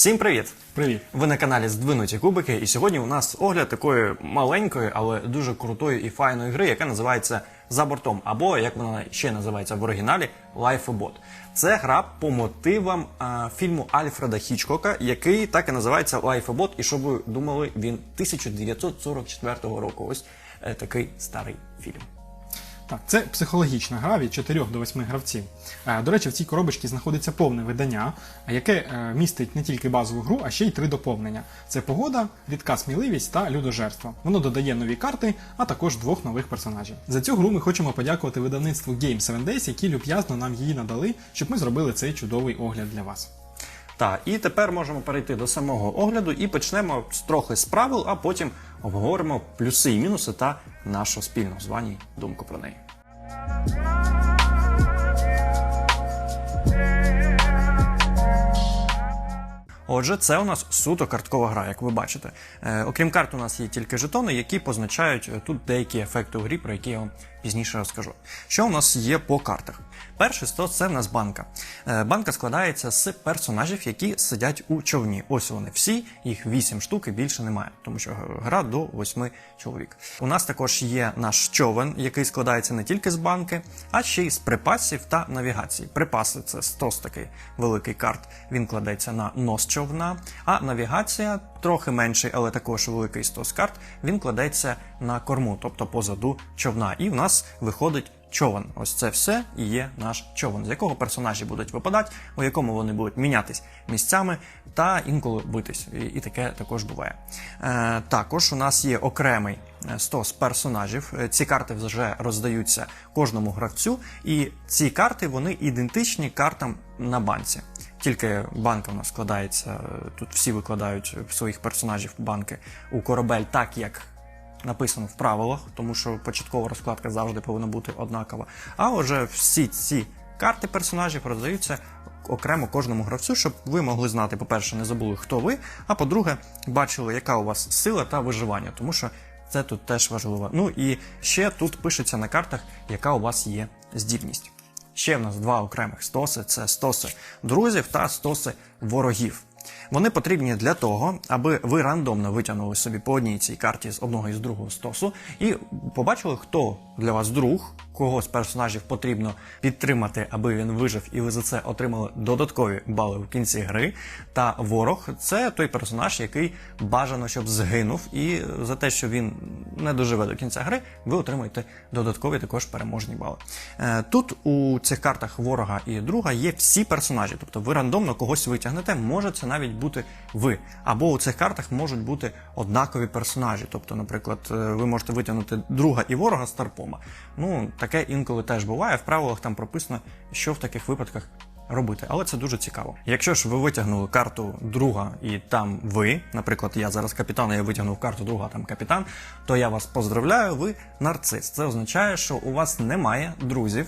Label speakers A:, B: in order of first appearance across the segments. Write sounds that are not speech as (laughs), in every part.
A: Всім привіт!
B: Привіт.
A: Ви на каналі Здвинуті Кубики, і сьогодні у нас огляд такої маленької, але дуже крутої і файної гри, яка називається За бортом, або як вона ще називається в оригіналі Lifebot. Це гра по мотивам а, фільму Альфреда Хічкока, який так і називається Lifebot, і щоб ви думали, він 1944 року. Ось е, такий старий фільм.
B: Так, це психологічна гра від 4 до 8 гравців. Е, До речі, в цій коробочці знаходиться повне видання, яке е, містить не тільки базову гру, а ще й три доповнення: це погода, рідка сміливість та людожерство. Воно додає нові карти, а також двох нових персонажів. За цю гру ми хочемо подякувати видавництву Game 7 Days, які люб'язно нам її надали, щоб ми зробили цей чудовий огляд для вас.
A: Так, і тепер можемо перейти до самого огляду і почнемо трохи з правил, а потім обговоримо плюси і мінуси та нашу спільну з Ваній думку про неї. Отже, це у нас суто карткова гра, як ви бачите. Е, окрім карт, у нас є тільки жетони, які позначають е, тут деякі ефекти у грі, про які я вам пізніше розкажу. Що у нас є по картах? Перший стос це в нас банка. Е, банка складається з персонажів, які сидять у човні. Ось вони всі, їх 8 штук і більше немає, тому що гра до 8 чоловік. У нас також є наш човен, який складається не тільки з банки, а ще й з припасів та навігації. Припаси це стос такий великий карт. Він кладеться на нос човна, а навігація трохи менший, але також великий стос карт. Він кладеться на корму, тобто позаду човна. І в нас виходить човен. Ось це все і є наш човен, з якого персонажі будуть випадати, у якому вони будуть мінятись місцями та інколи битись. І, і таке також буває. Е, також у нас є окремий е, стос персонажів. Е, Ці карти вже роздаються кожному гравцю, і ці карти вони ідентичні картам на банці. Тільки банка в нас складається, тут всі викладають своїх персонажів банки у корабель так, як написано в правилах, тому що початкова розкладка завжди повинна бути однакова. А вже всі ці карти персонажів роздаються окремо кожному гравцю, щоб ви могли знати, по-перше, не забули, хто ви, а по-друге, бачили, яка у вас сила та виживання, тому що це тут теж важливо. Ну і ще тут пишеться на картах, яка у вас є здібність. Ще в нас два окремих стоси: це стоси друзів та стоси ворогів. Вони потрібні для того, аби ви рандомно витягнули собі по одній цій карті з одного і з другого стосу і побачили, хто для вас друг, кого з персонажів потрібно підтримати, аби він вижив, і ви за це отримали додаткові бали в кінці гри. Та ворог це той персонаж, який бажано, щоб згинув, і за те, що він не доживе до кінця гри, ви отримуєте додаткові також переможні бали. Е, Тут у цих картах ворога і друга є всі персонажі, тобто ви рандомно когось витягнете, може це навіть бути ви. Або у цих картах можуть бути однакові персонажі. Тобто, наприклад, е, ви можете витягнути друга і ворога з Тарпома. Ну, таке інколи теж буває. В правилах там прописано, що в таких випадках робити, але це дуже цікаво. Якщо ж ви витягнули карту друга і там ви, наприклад, я зараз капітан, я витягнув карту друга, там капітан, то я вас поздравляю, ви нарцис. Це означає, що у вас немає друзів.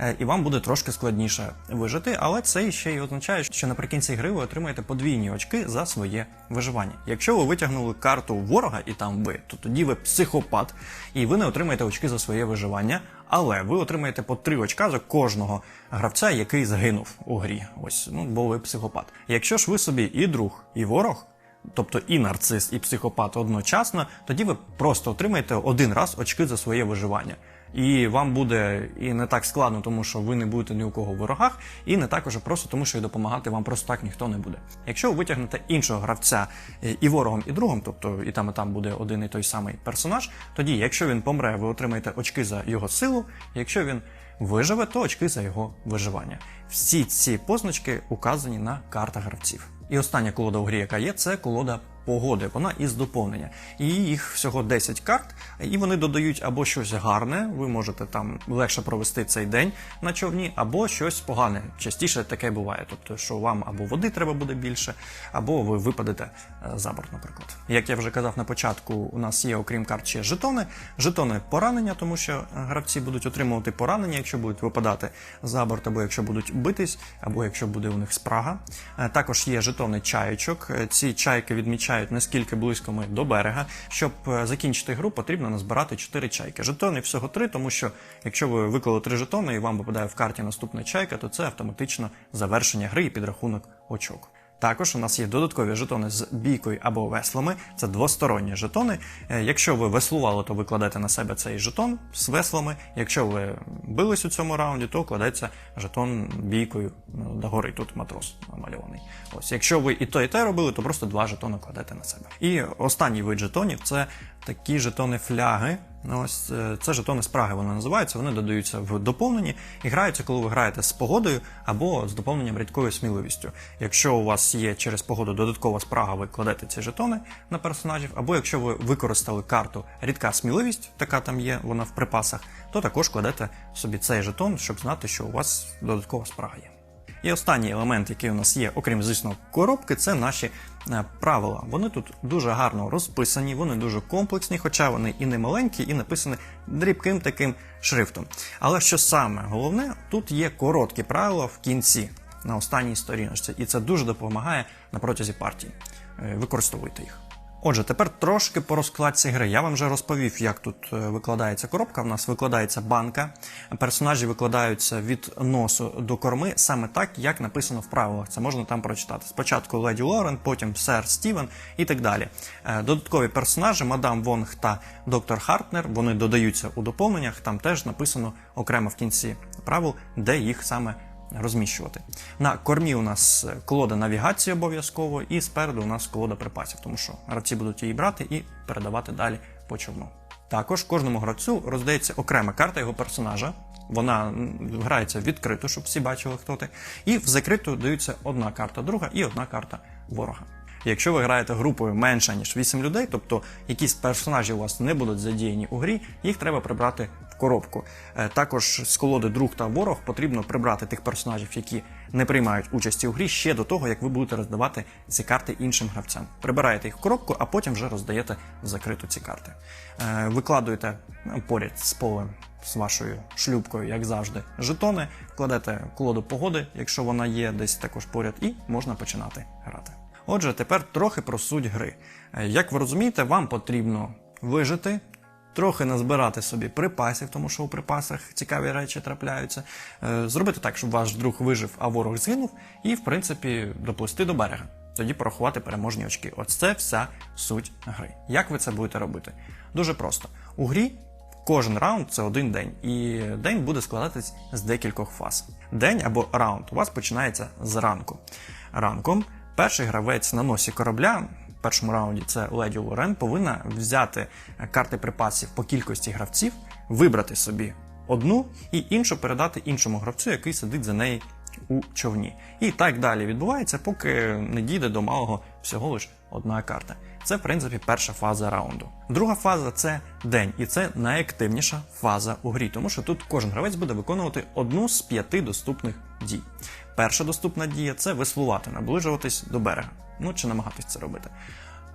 A: е, І вам буде трошки складніше вижити, але це ще й означає, що наприкінці гри ви отримаєте подвійні очки за своє виживання. Якщо ви витягнули карту ворога і там ви, то тоді ви психопат, і ви не отримаєте очки за своє виживання, але ви отримаєте по три очка за кожного гравця, який загинув у грі. Ось ну бо ви психопат. Якщо ж ви собі і друг, і ворог. Тобто і нарцис, і психопат одночасно, тоді ви просто отримаєте один раз очки за своє виживання. І вам буде і не так складно, тому що ви не будете ні у кого в ворогах, і не так уже просто тому, що і допомагати вам просто так ніхто не буде. Якщо ви витягнете іншого гравця е, і ворогом, і другом, тобто і там, і там буде один і той самий персонаж, тоді, якщо він помре, ви отримаєте очки за його силу. Якщо він виживе, то очки за його виживання. Всі ці позначки указані на картах гравців. І остання колода у грі, яка є, це колода погоди. Вона із доповнення. І їх всього 10 карт, і вони додають або щось гарне, ви можете там легше провести цей день на човні, або щось погане. Частіше таке буває. Тобто, що вам або води треба буде більше, або ви випадете е, за борт, наприклад. Як я вже казав на початку, у нас є, окрім карт, ще жетони. Жетони поранення, тому що гравці будуть отримувати поранення, якщо будуть випадати за борт, або якщо будуть битись, або якщо буде у них спрага. Е, Також є жетони чаєчок. Е, Ці чайки відмічають, наскільки близько ми до берега. Щоб е, закінчити гру, потрібно назбирати 4 чайки. Жетони всього 3, тому що якщо ви виклали 3 жетони і вам випадає в карті наступна чайка, то це автоматично завершення гри і підрахунок очок. Також у нас є додаткові жетони з бійкою або веслами. Це двосторонні жетони. Е, Якщо ви веслували, то ви на себе цей жетон з веслами. Якщо ви бились у цьому раунді, то кладеться жетон бійкою ну, догори. Тут матрос намальований. Ось, якщо ви і то, і те робили, то просто два жетони кладете на себе. І останній вид жетонів це такі жетони фляги. Ну, Ось е, це жетони спраги вони називаються. Вони додаються в доповненні і граються, коли ви граєте з погодою або з доповненням рідкою сміливістю. Якщо у вас є через погоду додаткова спрага, ви кладете ці жетони на персонажів, або якщо ви використали карту рідка сміливість, така там є, вона в припасах, то також кладете собі цей жетон, щоб знати, що у вас додаткова спрага є. І останній елемент, який у нас є, окрім звісно, коробки, це наші е, правила. Вони тут дуже гарно розписані, вони дуже комплексні, хоча вони і не маленькі, і написані дрібким таким шрифтом. Але що саме головне, тут є короткі правила в кінці на останній сторіночці, і це дуже допомагає на протязі партії. Е, Використовуйте їх. Отже, тепер трошки по розкладці гри. Я вам вже розповів, як тут е, викладається коробка. В нас викладається банка. Персонажі викладаються від носу до корми саме так, як написано в правилах. Це можна там прочитати. Спочатку леді Лорен, потім сер Стівен і так далі. Е, Додаткові персонажі, мадам Вонг та доктор Хартнер, вони додаються у доповненнях. Там теж написано окремо в кінці правил, де їх саме розміщувати. На кормі у нас е, колода навігації обов'язково, і спереду у нас колода припасів, тому що гравці будуть її брати і передавати далі по човну. Також кожному гравцю роздається окрема карта його персонажа. Вона грається відкрито, щоб всі бачили, хто ти. І в закриту даються одна карта друга і одна карта ворога. Якщо ви граєте групою менше ніж 8 людей, тобто якісь персонажі у вас не будуть задіяні у грі, їх треба прибрати коробку. Е, Також з колоди друг та ворог потрібно прибрати тих персонажів, які не приймають участі у грі ще до того, як ви будете роздавати ці карти іншим гравцям. Прибираєте їх в коробку, а потім вже роздаєте в закриту ці карти. Е, Викладуєте ну, поряд з полем з вашою шлюбкою, як завжди, жетони, кладете колоду погоди, якщо вона є десь також поряд, і можна починати грати. Отже, тепер трохи про суть гри. Е, Як ви розумієте, вам потрібно вижити, трохи назбирати собі припасів, тому що у припасах цікаві речі трапляються. Е, Зробити так, щоб ваш друг вижив, а ворог згинув, і, в принципі, доплисти до берега. Тоді порахувати переможні очки. Ось це вся суть гри. Як ви це будете робити? Дуже просто. У грі Кожен раунд це один день, і день буде складатись з декількох фаз. День або раунд у вас починається зранку. Ранком перший гравець на носі корабля. Першому раунді це леді Лорен повинна взяти карти припасів по кількості гравців, вибрати собі одну і іншу передати іншому гравцю, який сидить за неї у човні. І так далі відбувається, поки не дійде до малого всього лиш одна карта. Це, в принципі, перша фаза раунду. Друга фаза це день, і це найактивніша фаза у грі, тому що тут кожен гравець буде виконувати одну з п'яти доступних дій. Перша доступна дія це веслувати, наближуватись до берега. Ну чи намагатись це робити.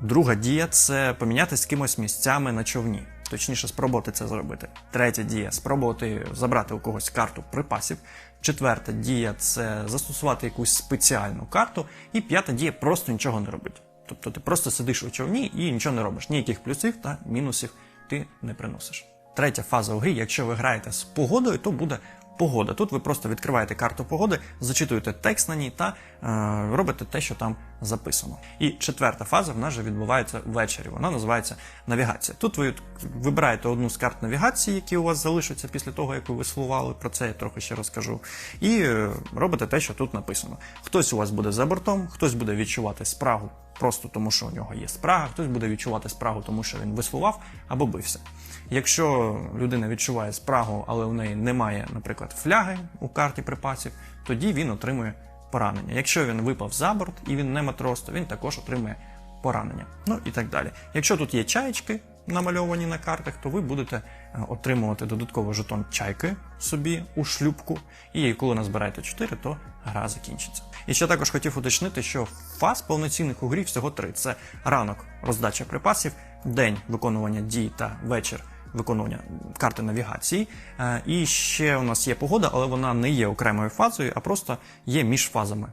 A: Друга дія це помінятися з кимось місцями на човні. Точніше, спробувати це зробити. Третя дія спробувати забрати у когось карту припасів. Четверта дія це застосувати якусь спеціальну карту. І п'ята дія просто нічого не робити. Тобто ти просто сидиш у човні і нічого не робиш. Ніяких плюсів та мінусів ти не приносиш. Третя фаза у грі, якщо ви граєте з погодою, то буде погода. Тут ви просто відкриваєте карту погоди, зачитуєте текст на ній та е, робите те, що там записано. І четверта фаза в нас же відбувається ввечері. Вона називається навігація. Тут ви вибираєте одну з карт навігації, які у вас залишаться після того, як ви веслували. Про це я трохи ще розкажу. І е, робите те, що тут написано. Хтось у вас буде за бортом, хтось буде відчувати спрагу. Просто тому, що у нього є спрага, хтось буде відчувати спрагу, тому що він веслував або бився. Якщо людина відчуває спрагу, але у неї немає, наприклад, фляги у карті припасів, тоді він отримує поранення. Якщо він випав за борт і він не матрос, то він також отримує поранення. Ну і так далі. Якщо тут є чаєчки намальовані на картах, то ви будете е, отримувати додатково жетон чайки собі у шлюбку. І коли назбираєте 4, то гра закінчиться. І ще також хотів уточнити, що фаз повноцінних у грі всього три: це ранок роздача припасів, день виконування дій та вечір виконування карти навігації. Е, І ще у нас є погода, але вона не є окремою фазою, а просто є між фазами,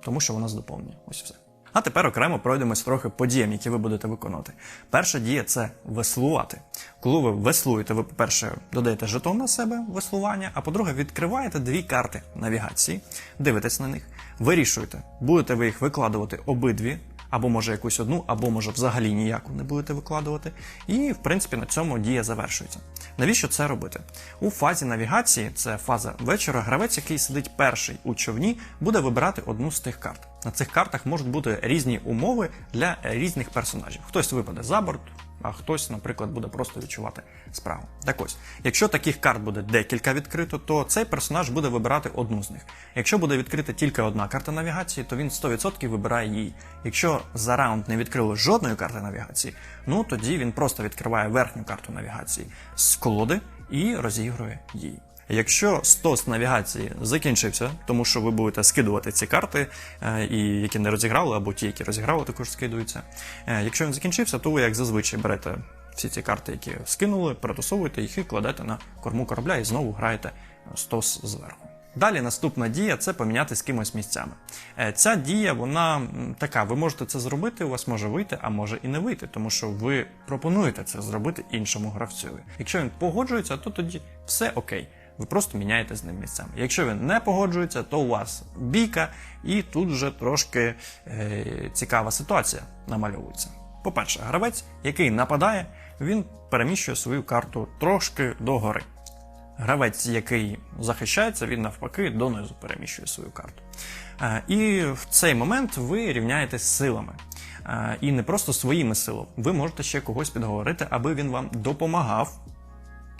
A: тому що вона здоповнює. Ось все. А тепер окремо пройдемось трохи по діям, які ви будете виконувати. Перша дія це веслувати. Коли ви веслуєте, ви, по-перше, додаєте жетон на себе веслування, а по-друге, відкриваєте дві карти навігації, дивитесь на них, Вирішуйте, будете ви їх викладувати обидві, або може якусь одну, або може взагалі ніяку не будете викладувати. І в принципі на цьому дія завершується. Навіщо це робити? У фазі навігації, це фаза вечора, гравець, який сидить перший у човні, буде вибирати одну з тих карт. На цих картах можуть бути різні умови для різних персонажів. Хтось випаде за борт, а хтось, наприклад, буде просто відчувати справу. Так ось, якщо таких карт буде декілька відкрито, то цей персонаж буде вибирати одну з них. Якщо буде відкрита тільки одна карта навігації, то він 100% вибирає її. Якщо за раунд не відкрили жодної карти навігації, ну тоді він просто відкриває верхню карту навігації з колоди і розігрує її. Якщо стос навігації закінчився, тому що ви будете скидувати ці карти, е, і які не розіграли, або ті, які розіграли, також скидуються. Е, Якщо він закінчився, то ви, як зазвичай, берете всі ці карти, які скинули, перетасовуєте їх і кладете на корму корабля і знову граєте стос зверху. Далі наступна дія це поміняти з кимось місцями. Е, Ця дія, вона така, ви можете це зробити, у вас може вийти, а може і не вийти, тому що ви пропонуєте це зробити іншому гравцеві. Якщо він погоджується, то тоді все окей. Ви просто міняєте з ним місцями. Якщо він не погоджується, то у вас бійка, і тут вже трошки е, цікава ситуація намальовується. По-перше, гравець, який нападає, він переміщує свою карту трошки догори. Гравець, який захищається, він навпаки донизу переміщує свою карту. Е, І в цей момент ви рівняєтесь силами. Е, І не просто своїми силами. Ви можете ще когось підговорити, аби він вам допомагав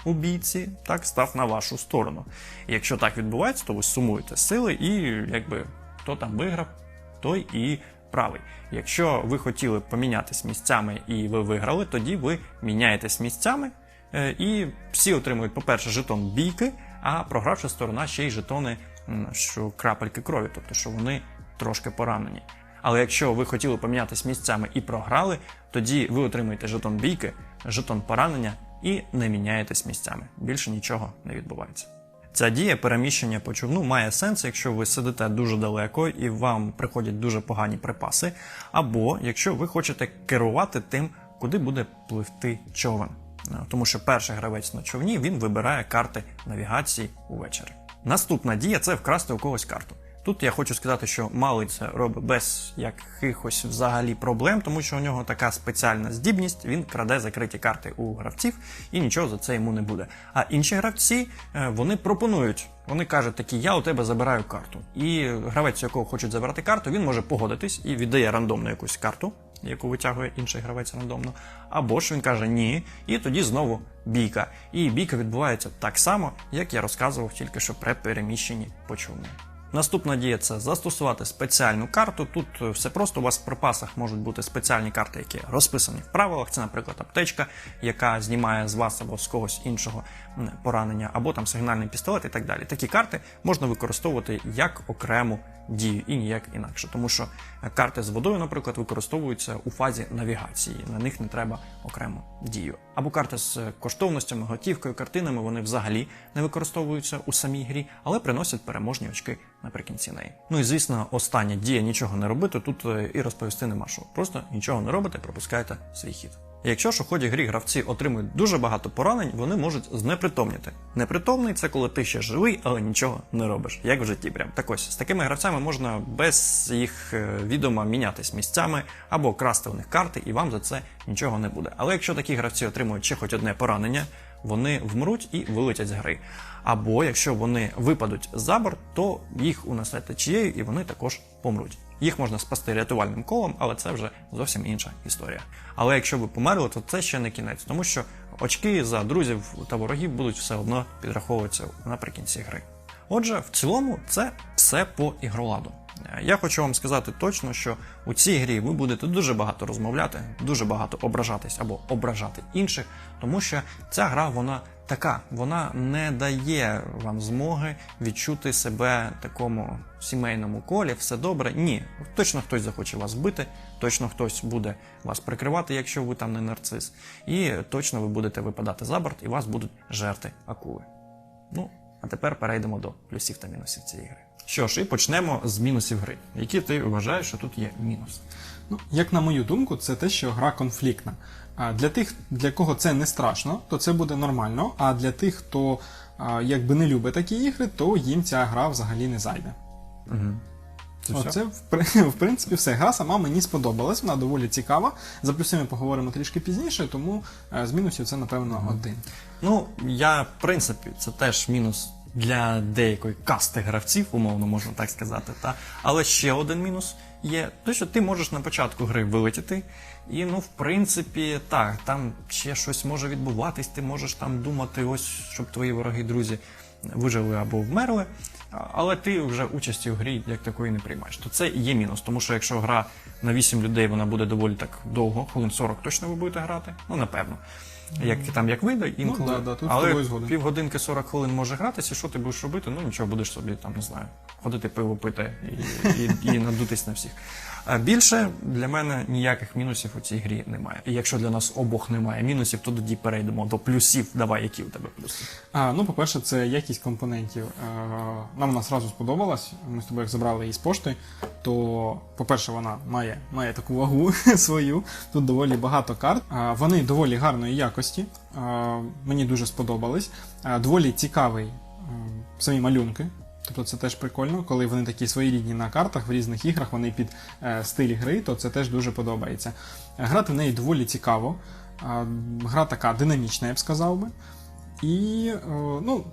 A: у бійці, так став на вашу сторону. І якщо так відбувається, то ви сумуєте сили, і якби хто там виграв, той і правий. Якщо ви хотіли помінятись місцями і ви виграли, тоді ви міняєтесь місцями, е, і всі отримують, по-перше, жетон бійки, а програвша сторона ще й жетони, що крапельки крові, тобто що вони трошки поранені. Але якщо ви хотіли помінятись місцями і програли, тоді ви отримуєте жетон бійки, жетон поранення і не міняєтесь місцями. Більше нічого не відбувається. Ця дія переміщення по човну має сенс, якщо ви сидите дуже далеко і вам приходять дуже погані припаси, або якщо ви хочете керувати тим, куди буде пливти човен. Е, Тому що перший гравець на човні він вибирає карти навігації увечері. Наступна дія це вкрасти у когось карту. Тут я хочу сказати, що малий це робить без якихось взагалі проблем, тому що у нього така спеціальна здібність, він краде закриті карти у гравців і нічого за це йому не буде. А інші гравці е, вони пропонують, вони кажуть такі, я у тебе забираю карту. І гравець, у якого хочуть забирати карту, він може погодитись і віддає рандомну якусь карту, яку витягує інший гравець рандомно. Або ж він каже ні, і тоді знову бійка. І бійка відбувається так само, як я розказував тільки що при переміщенні по. Наступна дія це застосувати спеціальну карту. Тут е, все просто у вас в припасах можуть бути спеціальні карти, які розписані в правилах. Це, наприклад, аптечка, яка знімає з вас або з когось іншого поранення, або там сигнальний пістолет і так далі. Такі карти можна використовувати як окрему дію і ніяк інакше, тому що е, карти з водою, наприклад, використовуються у фазі навігації. На них не треба окрему дію. Або карти з е, коштовностями, готівкою, картинами вони взагалі не використовуються у самій грі, але приносять переможні очки наприкінці неї. Ну і звісно, остання дія нічого не робити. Тут е, і розповісти нема що. Просто нічого не робите, пропускаєте свій хід. Якщо ж у ході грі гравці отримують дуже багато поранень, вони можуть знепритомніти. Непритомний це коли ти ще живий, але нічого не робиш, як в житті. Прям так ось з такими гравцями можна без їх е, відома мінятись місцями або красти у них карти, і вам за це нічого не буде. Але якщо такі гравці отримують ще хоч одне поранення, вони вмруть і вилетять з гри. Або якщо вони випадуть за борт, то їх унесе течією і вони також помруть. Їх можна спасти рятувальним колом, але це вже зовсім інша історія. Але якщо ви померли, то це ще не кінець, тому що очки за друзів та ворогів будуть все одно підраховуватися наприкінці гри. Отже, в цілому це все по ігроладу. Я хочу вам сказати точно, що у цій грі ви будете дуже багато розмовляти, дуже багато ображатись або ображати інших, тому що ця гра вона така, вона не дає вам змоги відчути себе такому сімейному колі, все добре. Ні, точно хтось захоче вас вбити, точно хтось буде вас прикривати, якщо ви там не нарцис, і точно ви будете випадати за борт і вас будуть жерти акули. Ну, а тепер перейдемо до плюсів та мінусів цієї гри. Що ж, і почнемо з мінусів гри. Які ти вважаєш, що тут є мінус?
B: Ну, як на мою думку, це те, що гра конфліктна. А для тих, для кого це не страшно, то це буде нормально. А для тих, хто а, якби не любить такі ігри, то їм ця гра взагалі не зайде.
A: Це все?
B: Оце (laughs) в, принципі все. Гра сама мені сподобалась, вона доволі цікава. За плюси ми поговоримо трішки пізніше, тому е, з мінусів це напевно один.
A: Ну, я, в принципі, це теж мінус для деякої касти гравців, умовно можна так сказати. Та? Але ще один мінус є те, що ти можеш на початку гри вилетіти. І, ну, в принципі, так, там ще щось може відбуватись, ти можеш там думати, ось, щоб твої вороги, друзі вижили або вмерли. Але ти вже участі в грі як такої не приймаєш. То це є мінус, тому що якщо гра на 8 людей, вона буде доволі так довго, хвилин 40 точно ви будете грати. Ну, напевно. Як там як вийде, інколи.
B: да, да, тут з
A: Але
B: тобою згоден.
A: півгодинки 40 хвилин може гратися, що ти будеш робити? Ну нічого, будеш собі там, не знаю, ходити пиво пити і, і, і надутись на всіх. А більше для мене ніяких мінусів у цій грі немає. І якщо для нас обох немає мінусів, то тоді перейдемо до плюсів. Давай, які у тебе плюси?
B: А, ну, по-перше, це якість компонентів. Нам вона зразу сподобалась. Ми з тобою як забрали її з пошти. То, по-перше, вона має, має таку вагу (laughs) свою. Тут доволі багато карт. А, Вони доволі гарної якості. А, Мені дуже сподобались. А, Доволі цікавий е, самі малюнки. Тобто це теж прикольно, коли вони такі своєрідні на картах в різних іграх, вони під е, стиль гри, то це теж дуже подобається. Е, Грати в неї доволі цікаво. Гра така динамічна, я б сказав би. І е, ну,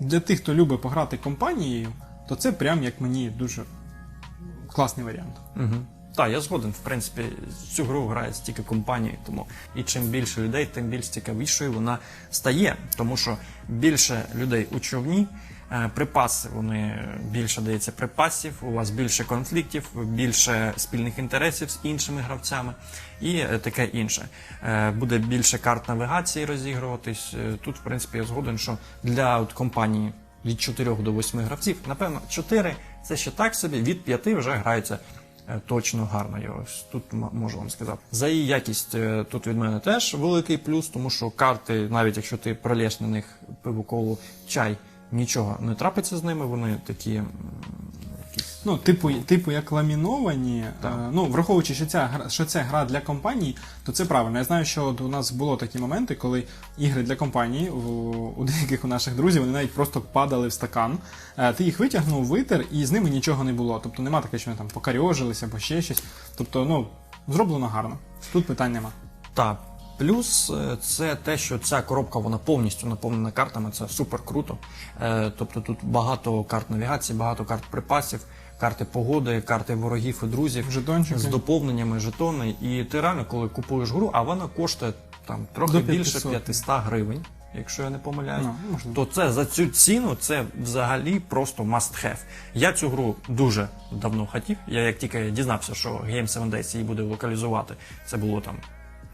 B: для тих, хто любить пограти компанією, то це прям як мені дуже класний варіант.
A: Угу. Так, я згоден. В принципі, цю гру грає стільки компаній, тому і чим більше людей, тим більш цікавішою вона стає. Тому що більше людей у човні, е, припаси вони більше дається припасів, у вас більше конфліктів, більше спільних інтересів з іншими гравцями і е, таке інше. Е, Буде більше карт навігації розігруватись. Тут, в принципі, я згоден, що для от компанії від 4 до 8 гравців, напевно, 4 це ще так собі, від 5 вже граються точно гарно. Я ось тут можу вам сказати. За її якість е, тут від мене теж великий плюс, тому що карти, навіть якщо ти пролєш на них пивоколу чай, нічого не трапиться з ними, вони такі.
B: Ну, типу, типу як ламіновані.
A: Так.
B: Е, ну, враховуючи, що ця гра, що це гра для компаній, то це правильно. Я знаю, що от у нас було такі моменти, коли ігри для компаній у, у деяких у наших друзів вони навіть просто падали в стакан. Е, ти їх витягнув, витер, і з ними нічого не було. Тобто нема таке, що вони там покарьожилися або ще щось. Тобто, ну, зроблено гарно. Тут питань нема.
A: Так. Плюс е, це те, що ця коробка вона повністю наповнена картами, це супер круто. Е, Тобто тут багато карт навігації, багато карт припасів, карти погоди, карти ворогів і друзів
B: Жетончики.
A: з доповненнями жетони. І ти реально, коли купуєш гру, а вона коштує там трохи
B: До
A: більше
B: 500.
A: 500 гривень, якщо я не помиляюсь.
B: Ну, можливо.
A: то це за цю ціну це взагалі просто must have. Я цю гру дуже давно хотів. Я як тільки дізнався, що Game 7 Days її буде локалізувати, це було там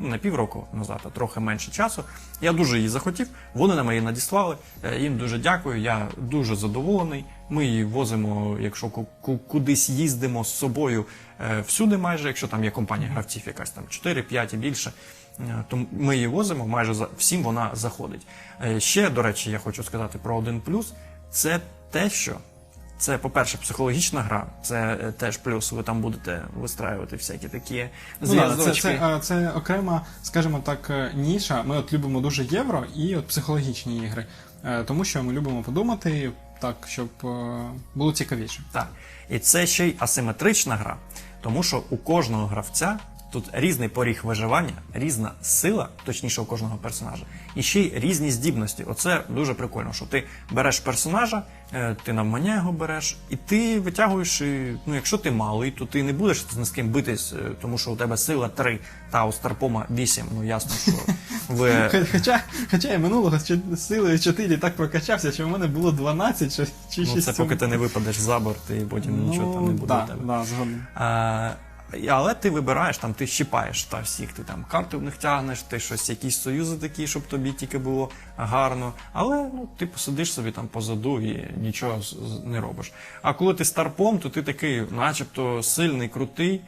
A: не півроку назад, а трохи менше часу. Я дуже її захотів. Вони нам її надіслали. Е, Їм дуже дякую. Я дуже задоволений. Ми її возимо, якщо ку- ку- кудись їздимо з собою е, всюди, майже, якщо там є компанія гравців, якась там 4-5 і більше. Е, То ми її возимо, майже всім вона заходить. Ще, до речі, я хочу сказати про один плюс. Це те, що це, по-перше, психологічна гра. Це е, теж плюс. Ви там будете вистраювати всякі такі
B: Ну, да, це,
A: зв'язочки.
B: це, е, це окрема, скажімо так, е, ніша. Ми от любимо дуже євро і от психологічні ігри. Тому що ми любимо подумати так, щоб було цікавіше.
A: Так. І це ще й асиметрична гра, тому що у кожного гравця тут різний поріг виживання, різна сила, точніше у кожного персонажа, і ще й різні здібності. Оце дуже прикольно, що ти береш персонажа, е, ти навмання його береш, і ти витягуєш. і, Ну, якщо ти малий, то ти не будеш з ким битись, е, тому що у тебе сила 3, та у Старпома 8. Ну ясно, що (laughs) ви.
B: Хоча, хоча я минулого з силою 4 так прокачався, що в мене було 12 чи, чи
A: Ну, це поки ти не випадеш за борт, і потім нічого там не буде.
B: да,
A: у тебе. Але ти вибираєш, там, ти щіпаєш та всіх, ти там карти в них тягнеш, ти щось, якісь союзи такі, щоб тобі тільки було гарно. Але ну, ти посидиш собі там позаду і нічого не робиш. А коли ти старпом, то ти такий, начебто, сильний, крутий,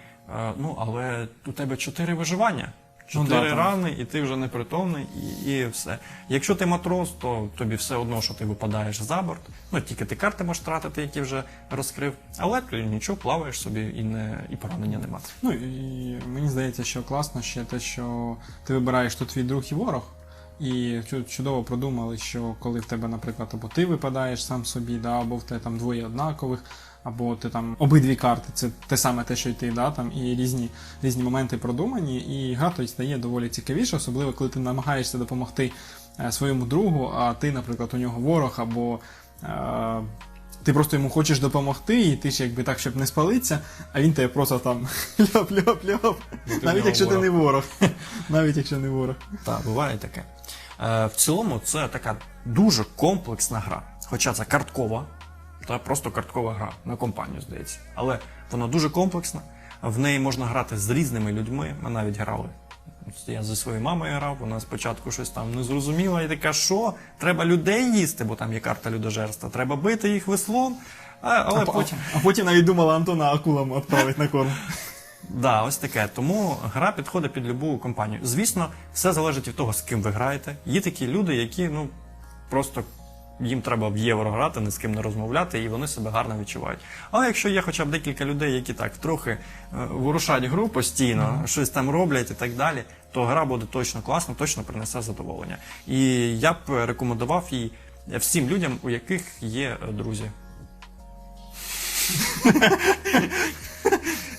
A: ну але у тебе чотири виживання.
B: Ну,
A: Чотири
B: там.
A: рани, і ти вже непритомний, і, і все. Якщо ти матрос, то тобі все одно, що ти випадаєш за борт. Ну тільки ти карти можеш тратити, які вже розкрив. Але ти нічого, плаваєш собі і не і поранення нема.
B: Ну і мені здається, що класно ще те, що ти вибираєш то твій друг і ворог. І чудово продумали, що коли в тебе, наприклад, або ти випадаєш сам собі, да, або в тебе там двоє однакових, або ти там обидві карти, це те саме те, що й ти, да, там, і різні, різні моменти продумані, і гра тоді стає доволі цікавіше, особливо коли ти намагаєшся допомогти е, своєму другу, а ти, наприклад, у нього ворог, або е, ти просто йому хочеш допомогти, і ти ж якби так, щоб не спалитися, а він тебе просто там (laughs) ляп-ляп-ляп.
A: В
B: Навіть якщо ти не ворог. (laughs) Навіть якщо не ворог.
A: Так, буває таке. Е, в цілому, це така дуже комплексна гра. Хоча це карткова, та просто карткова гра на компанію, здається. Але вона дуже комплексна. В неї можна грати з різними людьми. Ми навіть грали. Я зі своєю мамою грав, вона спочатку щось там не зрозуміла і така, що треба людей їсти, бо там є карта людожерства, треба бити їх веслом. А, але
B: А,
A: потім.
B: а потім навіть думала Антона акулам відправити на корм. (laughs)
A: Да, ось таке. Тому гра підходить під любу компанію. Звісно, все залежить від того, з ким ви граєте. Є такі люди, які ну просто їм треба в євро грати, ні з ким не розмовляти, і вони себе гарно відчувають. Але якщо є хоча б декілька людей, які так трохи е, ворушать гру постійно, щось там роблять і так далі, то гра буде точно класна, точно принесе задоволення. І я б рекомендував її всім людям, у яких є е, друзі. (laughs)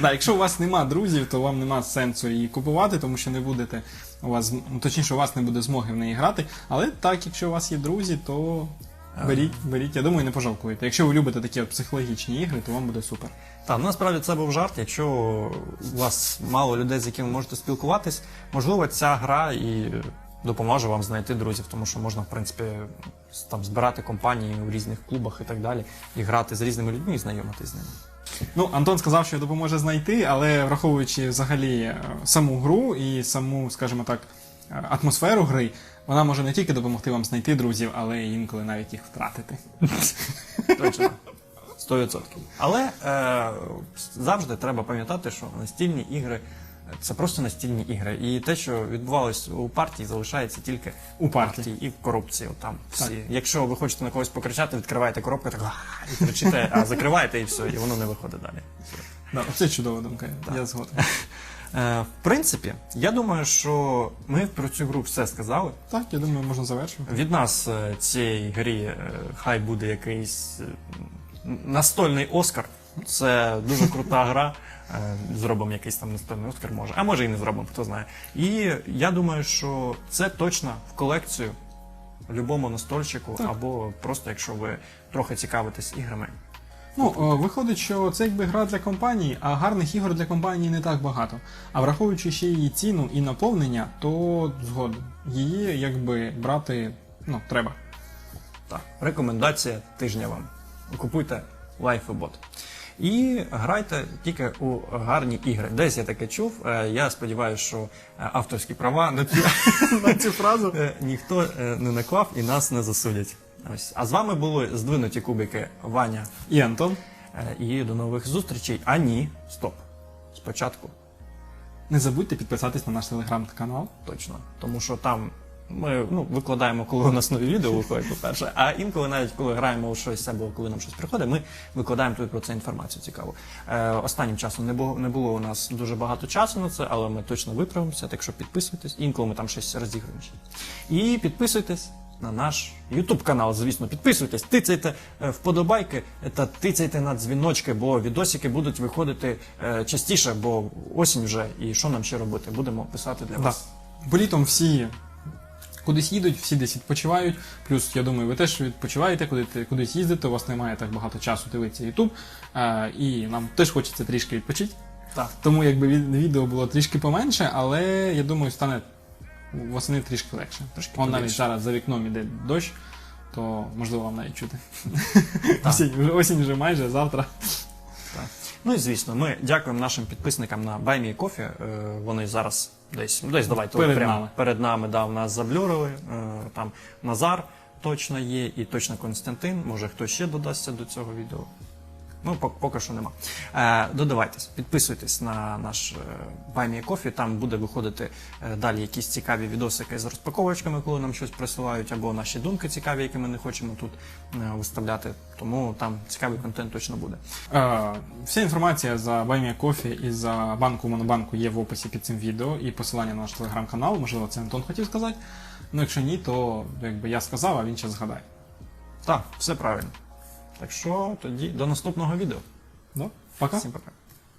B: Да, якщо у вас нема друзів, то вам нема сенсу її купувати, тому що не будете у вас, ну, точніше, у вас не буде змоги в неї грати. Але так, якщо у вас є друзі, то беріть, беріть. Я думаю, не пожалкуєте. Якщо ви любите такі от психологічні ігри, то вам буде супер.
A: Так, ну насправді це був жарт. Якщо у вас мало людей, з якими можете спілкуватись, можливо, ця гра і допоможе вам знайти друзів, тому що можна, в принципі, там збирати компанії у різних клубах і так далі, і грати з різними людьми і знайомитись з ними.
B: Ну, Антон сказав, що допоможе знайти, але враховуючи взагалі е, саму гру і саму, скажімо так, е, атмосферу гри, вона може не тільки допомогти вам знайти друзів, але й інколи навіть їх втратити.
A: Точно. 100%. Але е, завжди треба пам'ятати, що настільні ігри це просто настільні ігри. І те, що відбувалось у партії, залишається тільки
B: У партії.
A: і в корупції. От Там всі.
B: Так.
A: Якщо ви хочете на когось покричати, відкриваєте коробку, так і кричите, а закриваєте і все, і воно не виходить далі.
B: Да, це чудова думка, я згоден.
A: Е, в принципі, я думаю, що ми про цю гру все сказали.
B: Так, я думаю, можна завершувати.
A: Від нас е, цій грі е, хай буде якийсь настольний Оскар. Це дуже крута гра. Е, Зробимо якийсь там настольний Оскар, може. А може і не зробимо, хто знає. І я думаю, що це точно в колекцію любому настольчику, або просто якщо ви трохи цікавитесь іграми.
B: Ну, о, виходить, що це якби гра для компанії, а гарних ігор для компанії не так багато. А враховуючи ще її ціну і наповнення, то згодом її якби брати ну, треба.
A: Так, рекомендація тижня вам. Купуйте LifeBot. І грайте тільки у гарні ігри. Десь я таке чув. Е, Я сподіваюся, що е, авторські права на цю, (laughs) на цю фразу е, ніхто не наклав і нас не засудять. Ось. А з вами були здвинуті кубики Ваня.
B: І Антон,
A: І до нових зустрічей. А ні, стоп. Спочатку
B: не забудьте підписатись на наш телеграм-канал.
A: точно. Тому що там ми ну, викладаємо, коли у нас нові відео виходять, по-перше. А інколи, навіть коли граємо у щось або коли нам щось приходить, ми викладаємо тут про це інформацію цікаву. Е, останнім часом не було, не було у нас дуже багато часу на це, але ми точно виправимося, так що підписуйтесь. Інколи ми там щось розіграємо. І підписуйтесь. На наш YouTube канал, звісно, підписуйтесь, тицяйте е, вподобайки та тицяйте на дзвіночки, бо відосики будуть виходити е, частіше, бо осінь вже, і що нам ще робити? Будемо писати для
B: Да.
A: вас.
B: Бо літом всі кудись їдуть, всі десь відпочивають. Плюс, я думаю, ви теж відпочиваєте, куди кудись їздите, у вас немає так багато часу дивитися YouTube. Е, і нам теж хочеться трішки відпочити.
A: Так.
B: Тому якби відео було трішки поменше, але я думаю, стане восени трішки легше.
A: Трошки
B: Он навіть зараз за вікном іде дощ, то можливо вам навіть чути. осінь, вже, осінь вже майже завтра.
A: Так. Ну і звісно, ми дякуємо нашим підписникам на Баймі Кофі. Е, Вони зараз десь, ну, десь давайте
B: Перед
A: прямо
B: нами.
A: перед нами да, в нас заблюрили. Е, Там Назар точно є, і точно Константин. Може хтось ще додасться до цього відео. Ну, поки що нема. Е, додавайтесь, підписуйтесь на наш е, Buy Me Coffee, там буде виходити е, далі якісь цікаві відосики з розпаковочками, коли нам щось присилають, або наші думки цікаві, які ми не хочемо тут е, виставляти. Тому там цікавий контент точно буде.
B: Е, вся інформація за Баймія Кофі і за банку Монобанку є в описі під цим відео і посилання на наш телеграм-канал. Можливо, це Антон хотів сказати. Ну, якщо ні, то якби я сказав, а він ще згадає.
A: Так, все правильно. Так що тоді до наступного відео.
B: Да? Пока.
A: Всім пока.